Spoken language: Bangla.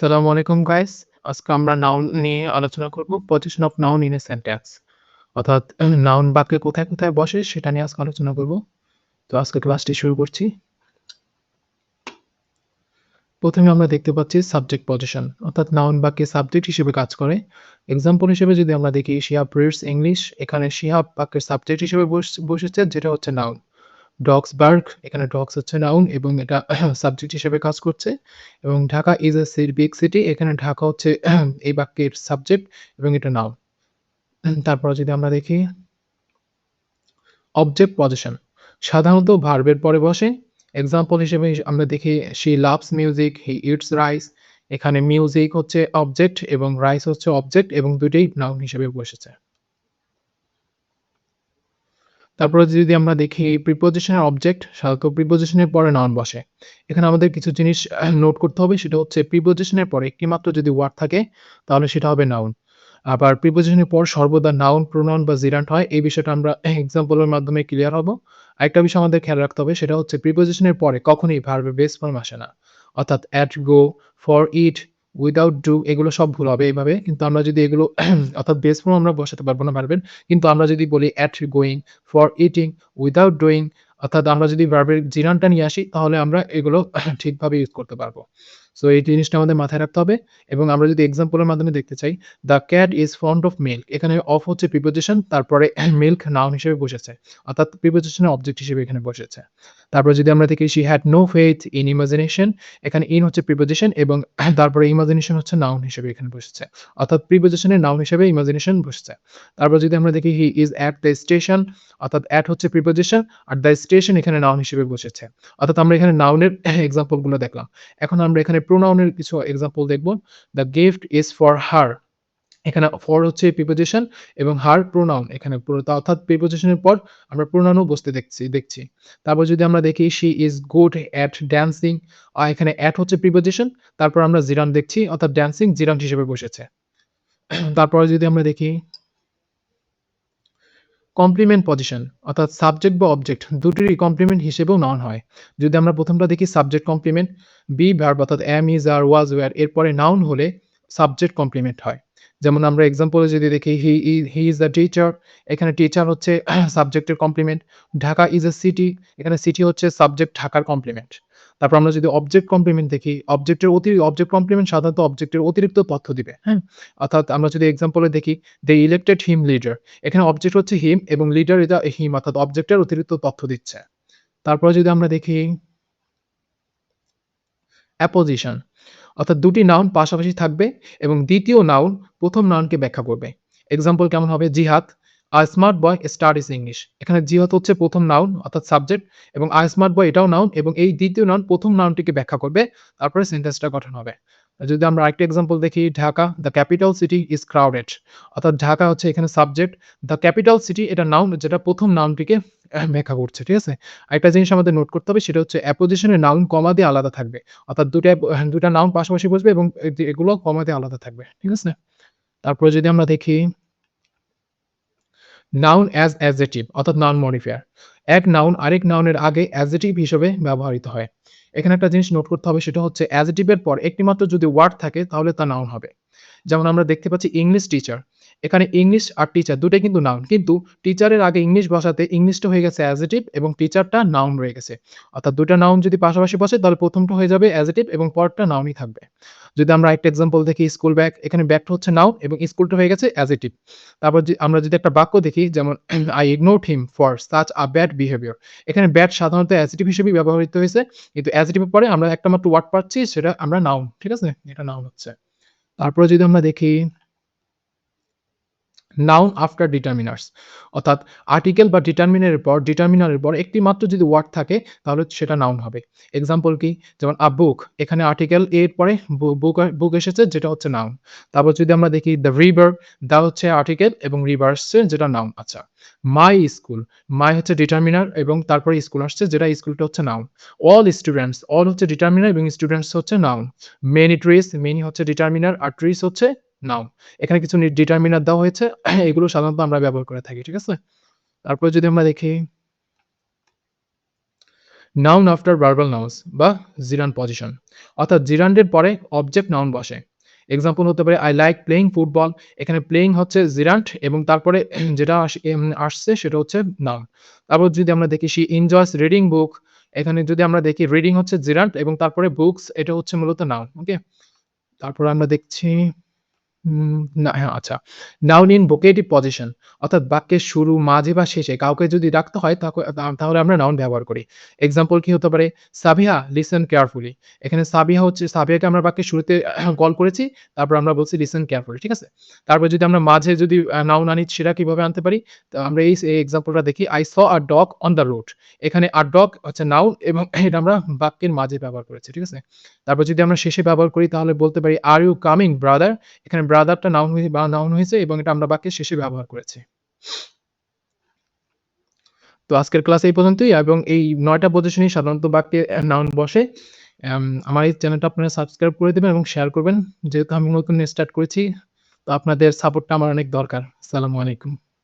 আসসালামু আলাইকুম গাইস। আজকে আমরা নাউন নিয়ে আলোচনা করব। Position of noun in a sentence. অর্থাৎ নাউন বাক্যে কোথায়, কোথায় বসে সেটা নিয়ে আজকে আলোচনা করব। তো আজকে ক্লাসটি শুরু করছি। প্রথমে আমরা দেখতে পাচ্ছি সাবজেক্ট পজিশন অর্থাৎ নাউন বাক্যে সাবজেক্ট হিসেবে কাজ করে। এক্সাম্পল হিসেবে যদি আমরা দেখি শিহাব রিডস ইংলিশ এখানে শিহাব বাক্যের সাবজেক্ট হিসেবে বস বসেছে যেটা হচ্ছে নাউন। ডগস বার্ক এখানে ডগস হচ্ছে নাউন এবং এটা সাবজেক্ট হিসেবে কাজ করছে এবং Dhaka is a city big city এখানে ঢাকা হচ্ছে এই বাক্যের সাবজেক্ট এবং এটা নাউন। তারপর যদি আমরা দেখি অবজেক্ট পজিশন সাধারণত ভার্বের পরে বসে। এক্সাম্পল হিসেবে আমরা দেখি she loves music, he eats rice এখানে মিউজিক হচ্ছে অবজেক্ট এবং রাইস হচ্ছে অবজেক্ট এবং দুটোই নাউন হিসেবে বসেছে। তারপরে যদি আমরা দেখি প্রিপোজিশনের অবজেক্ট সাধারণত প্রিপোজিশনের পরে নাউন বসে। এখানে আমাদের কিছু জিনিস নোট করতে হবে সেটা হচ্ছে প্রিপোজিশনের পরে একটিমাত্র যদি ওয়ার্ড থাকে তাহলে সেটা হবে নাউন। আবার প্রিপোজিশনের পর সর্বদা নাউন, প্রোনাউন বা জিরান্ট হয় এই বিষয়টা আমরা এক্সাম্পলের মাধ্যমে ক্লিয়ার হব। আরেকটা বিষয় আমাদের খেয়াল রাখতে হবে সেটা হচ্ছে প্রিপোজিশনের পরে কখনোই ভার্বের বেস ফর্ম আসে না। অর্থাৎ at, go, for, eat, without, do এগুলো সব ভুল হবে এইভাবে। কিন্তু আমরা যদি এগুলো অর্থাৎ বেস ফর্ম আমরা বসাতে পারব না ভার্বের। কিন্তু আমরা যদি বলি at going, for eating, without doing অর্থাৎ আমরা যদি ভার্বের জিরানটা নিয়ে আসি তাহলে আমরা এগুলো ঠিকভাবে ইউজ করতে পারব। সো এই জিনিসটা আমাদের মাথায় রাখতে হবে এবং আমরা যদি এক্সাম্পলের মাধ্যমে দেখতে চাই, the cat is fond of milk এখানে অফ হচ্ছে প্রিপোজিশন তারপরে মিল্ক নাউন হিসেবে বসেছে। অর্থাৎ প্রিপোজিশনের অবজেক্ট হিসেবে এখানে বসেছে। তারপরে যদি আমরা দেখি she had no faith in imagination এখানে ইন হচ্ছে প্রিপোজিশন এবং তারপরে ইমাজিনেশন হচ্ছে নাউন হিসেবে এখানে বসেছে। অর্থাৎ প্রিপোজিশনের নাউন হিসেবে ইমাজিনেশন বসেছে। তারপর যদি আমরা দেখি he is at the station অর্থাৎ অ্যাট হচ্ছে প্রিপোজিশন আর দ্য স্টেশন এখানে নাউন হিসেবে বসেছে। অর্থাৎ আমরা এখানে নাউনের এক্সাম্পলগুলো দেখলাম। এখন আমরা এখানে প্রোনাউনের কিছু এক্সাম্পল দেখব। The gift is for her এখানে ফর হচ্ছে প্রিপোজিশন এবং হার প্রোনাউন এখানে অর্থাৎ প্রিপোজিশনের পর আমরা প্রোনাউনও বসতে দেখছি দেখছি। তারপর যদি আমরা দেখি she is good at dancing এখানে অ্যাট হচ্ছে প্রিপোজিশন তারপর আমরা জিরান দেখছি, অর্থাৎ ড্যান্সিং জিরান্ট হিসেবে বসেছে। তারপরে যদি আমরা দেখি কমপ্লিমেন্ট পজিশন অর্থাৎ সাবজেক্ট বা অবজেক্ট দুটিরই কমপ্লিমেন্ট হিসেবেও নাউন হয়। যদি আমরা প্রথমটা দেখি সাবজেক্ট কমপ্লিমেন্ট বি ভার্ব অর্থাৎ am, is, are, was, were এরপরে নাউন হলে সাবজেক্ট কমপ্লিমেন্ট হয়। যেমন আমরা এক্সাম্পলে যদি দেখি he uh he is the teacher এখানে টিচার হচ্ছে সাবজেক্টের complement. Dhaka is a city এখানে সিটি হচ্ছে সাবজেক্ট ঢাকার কমপ্লিমেন্ট। তারপর আমরা যদি অবজেক্ট কমপ্লিমেন্ট দেখি অবজেক্টের অতি অবজেক্ট কমপ্লিমেন্ট সাধারণত অবজেক্টের অতিরিক্ত তথ্য দিবে। হ্যাঁ? অর্থাৎ আমরা যদি এক্সাম্পলে দেখি দে ইলেক্টেড হিম লিডার এখানে অবজেক্ট হচ্ছে হিম এবং লিডার এটা হিম অর্থাৎ অবজেক্টের অতিরিক্ত তথ্য দিচ্ছে। তারপরে যদি আমরা দেখি অ্যাপোজিশন অর্থাৎ দুটি নাউন পাশাপাশি থাকবে এবং দ্বিতীয় নাউন প্রথম নাউনকে ব্যাখ্যা করবে। এক্সাম্পল কেমন হবে Jihad a smart boy studies English এখানে জিহাদ হচ্ছে প্রথম নাউন অর্থাৎ সাবজেক্ট এবং আই স্মার্ট বয় এটাও নাউন এবং এই দ্বিতীয় নাউন প্রথম নাউনটিকে ব্যাখ্যা করবে, তারপরে সেন্টেন্সটা গঠন হবে। যদি আমরা আরেকটা এক্সাম্পল দেখি, Dhaka the capital city is crowded অর্থাৎ ঢাকা হচ্ছে এখানে সাবজেক্ট দ্য ক্যাপিটাল সিটি এটা নাউন যেটা প্রথম নাউনটিকে ব্যাখ্যা করছে, ঠিক আছে? আরেকটা জিনিস আমাদের নোট করতে হবে, সেটা হচ্ছে অ্যাপোজিশনের নাউন কমা দিয়ে আলাদা থাকবে। অর্থাৎ দুটা দুটা নাউন পাশাপাশি বসবে এবং এগুলো কমা দিয়ে আলাদা থাকবে। ঠিক আছে? তারপরে যদি আমরা দেখি নাউন অ্যাজ অ্যাজেটিভ অর্থাৎ নাউন মডিফায়ার এক নাউন আরেক নাউনের আগে অ্যাজেটিভ হিসেবে ব্যবহৃত হয়। এখানে একটা জিনিস নোট করতে হবে, সেটা হচ্ছে অ্যাজেটিভের পর একটি মাত্র যদি ওয়ার্ড থাকে, তাহলে তা নাউন হবে। যেমন আমরা দেখতে পাচ্ছি ইংলিশ টিচার এখানে ইংলিশ আর টিচার দুটাই কিন্তু নাউন কিন্তু টিচারের আগে ইংলিশ বসাতে ইংলিশটা হয়ে গেছে অ্যাজেটিভ এবং টিচারটা নাউন রয়ে গেছে। অর্থাৎ দুটা নাউন যদি পাশাপাশি বসে, তাহলে প্রথমটা হয়ে যাবে অ্যাজেটিভ এবং পরটা নাউনই থাকবে। যদি আমরা একটা এক্সাম্পল দেখি স্কুল ব্যাগ এখানে ব্যাগটা হচ্ছে নাউন এবং স্কুলটা হয়ে গেছে অ্যাডজেক্টিভ। তারপর আমরা যদি একটা বাক্য দেখি, যেমন I ignored him for such a bad behaviour এখানে ব্যাড সাধারণত অ্যাডজেক্টিভ হিসেবেই ব্যবহৃত হয়েছে কিন্তু অ্যাডজেক্টিভের পরে আমরা একটা মাত্র ওয়ার্ড পাচ্ছি, সেটা আমরা নাউন ঠিক আছে? এটা নাউন হচ্ছে। তারপরে যদি আমরা দেখি নাউন আফটার ডিটারমিনার্স অর্থাৎ আর্টিকেল বা ডিটারমিনারের পর ডিটারমিনারের পর একটি মাত্র যদি ওয়ার্ড থাকে, তাহলে সেটা নাউন হবে। এক্সাম্পল কি? যেমন আ বুক এখানে আর্টিকেল এর পরে বুক বুক এসেছে, যেটা হচ্ছে নাউন। তারপর যদি আমরা দেখি দ্য রিভার দ্য হচ্ছে আর্টিকেল এবং রিভার আসছে যেটা নাউন আচ্ছা। মাই স্কুল মাই হচ্ছে ডিটারমিনার এবং তারপরে স্কুল আসছে, যেটা স্কুলটা হচ্ছে নাউন। অল স্টুডেন্টস অল হচ্ছে ডিটারমিনার এবং স্টুডেন্টস হচ্ছে নাউন। মেনি ট্রিজ মেনি হচ্ছে ডিটারমিনার আর ট্রিজ হচ্ছে নাউন। এখানে কিছু ডিটারমিনার দেওয়া হয়েছে এগুলো সাধারণত আমরা ব্যবহার করে থাকি। ঠিক আছে? তারপরে যদি আমরা দেখি নাউন আফটার ভার্বাল নাউন্স বা জিরান্ড পজিশন। অর্থাৎ জিরান্ডের পরে অবজেক্ট নাউন বসে। এক্সাম্পল হতে পারে আই লাইক প্লেইং ফুটবল। এখানে প্লেইং হচ্ছে জিরান্ট এবং তারপরে যেটা আসছে সেটা হচ্ছে নাউন। তারপর যদি আমরা দেখি শি এনজয়স রিডিং বুক এখানে যদি আমরা দেখি রিডিং হচ্ছে জিরান্ট এবং তারপরে বুকস এটা হচ্ছে মূলত নাউন। ওকে? তারপরে আমরা দেখছি না হ্যাঁ, আচ্ছা। নাউন ইন পজিশন অর্থাৎ বাক্যের শুরু, মাঝে বা শেষে কাউকে যদি হয় তাহলে আমরা নাউন ব্যবহার করি। এক্সাম্পল কি হতে পারে? সাবিহা কেয়ারফুলি। এখানে সাবিহা হচ্ছে সাবিহাকে আমরা বাক্যের শুরুতে কল করেছি। তারপর আমরা বলছি কেয়ারফুলি। ঠিক আছে? তারপর যদি আমরা মাঝে যদি নাউন আনি সেটা কীভাবে আনতে পারি? তো আমরা এই এক্সাম্পলটা দেখি I saw a dog on the road. এখানে আ ডগ হচ্ছে নাউন এবং এটা আমরা বাক্যের মাঝে ব্যবহার করেছি। ঠিক আছে? তারপর যদি আমরা শেষে ব্যবহার করি তাহলে বলতে পারি আর ইউ কামিং ব্রাদার? এখানে ব্রাদারটা নাউন বা নাউন হয়েছে এবং এটা আমরা বাক্যের শেষে ব্যবহার করেছি। তো আজকের ক্লাস এই পর্যন্তই এবং এই নয়টা পজিশনই সাধারণত বাক্যে নাউন বসে। আমার এই চ্যানেলটা আপনারা সাবস্ক্রাইব করে দেবেন এবং শেয়ার করবেন। যেহেতু আমি নতুন স্টার্ট করেছি। তো আপনাদের সাপোর্টটা আমার অনেক দরকার। আসসালামু আলাইকুম।